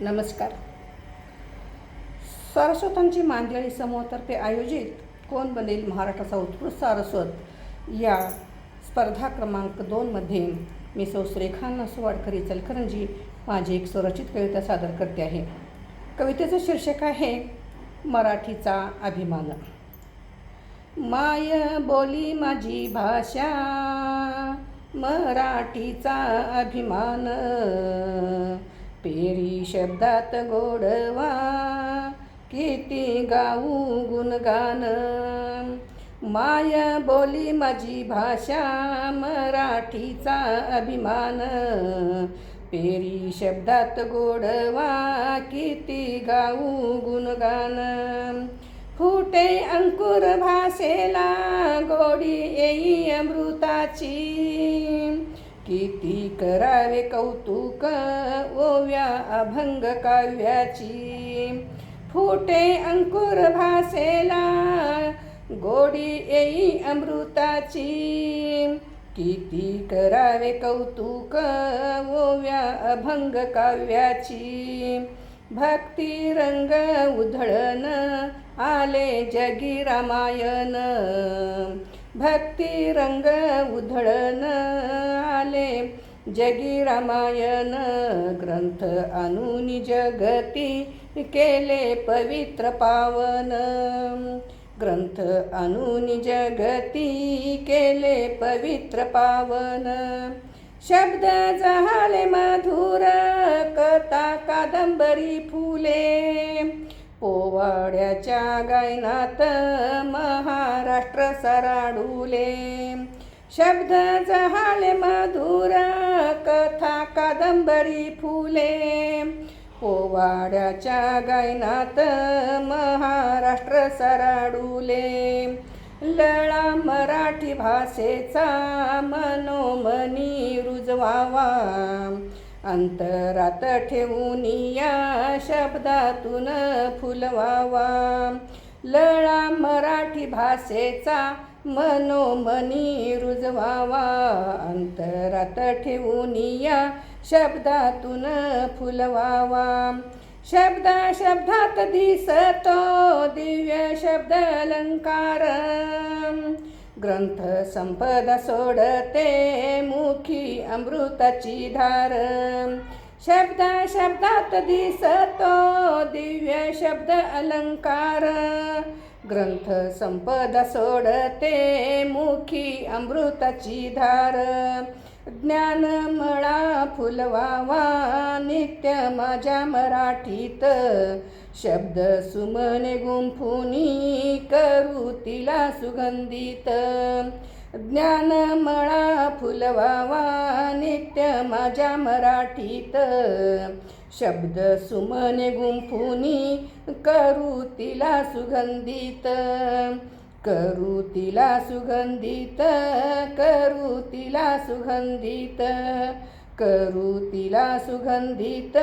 नमस्कार. सारस्वतांची मांदियाळी समूहातर्फे आयोजित कोण बनेल महाराष्ट्राचा उत्कृष्ट सारस्वत या स्पर्धा क्रमांक दोनमध्ये मी सौ श्रेखा नसवाडकर चलकरंजी माझी एक स्वरचित कविता सादर करते आहे. कवितेचं शीर्षक आहे मराठीचा अभिमान. माय बोली माझी भाषा मराठीचा अभिमान. शब्दात गोडवा किती गाऊ गुणगान. माया बोली माझी भाषा मराठीचा अभिमान. पेरी शब्दात गोडवा किती गाऊ गुणगान. फुटे अंकुर भासेला गोडी येई अमृताची. किती करावे कौतुक? ओव्या अभंग काव्याची. फुटे अंकुर भासेला गोडी येई अमृताची. किती करावे कौतुक? ओव्या अभंग काव्याची. भक्ती रंग उधळन आले जगी रामायण. भक्ती रंग उधळण आले. जगी रामायण ग्रंथ अनुनी जगती केले पवित्र पावन. ग्रंथ अनुनी जगती केले पवित्र पावन. शब्द झाले मधुर कथा कादंबरी फुले. पोवाड्याच्या गायनात महाराष्ट्र सराडूले. शब्द जहाले मधुर कथा कादंबरी फुले. पोवाड्याच्या गायनात महाराष्ट्र सराडूले. लळा मराठी भाषेचा मनोमनी रुजवावा. अंतरात ठेवून या शब्दातून फुलवावा लळा मराठी भाषेचा मनोमनी रुजवावा. अंतरात ठेवून या शब्दातून फुलवावा शब्द शब्दात दिसतो दिव्य शब्द अलंकार. ग्रंथ संपदा सोडते मुखी अमृताची धार. शब्द शब्दात दिसतो दिव्य शब्द अलंकार. ग्रंथ संपदा सोडते मुखी अमृताची धार. ज्ञान मळा फुलवावा नित्य माझ्या मराठीत. शब्द सुमने गुंफुनी करू तिला सुगंधित. ज्ञान मळा फुलवावा नित्य माझ्या मराठीत. शब्द सुमने गुंफुनी करू तिला सुगंधित. करू तिला सुगंधित करू तिला सुगंधित. करू तिला सुगंधित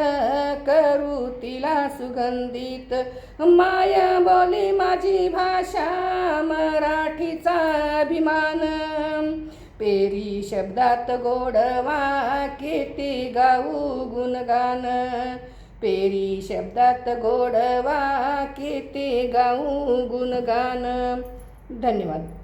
करू तिला सुगंधित. माया बोली माझी भाषा मराठीचा अभिमान. पेरी शब्दात गोडवा किती गाऊ गुणगान. पेरी शब्दात गोडवा किती गाऊ गुणगान. धन्यवाद.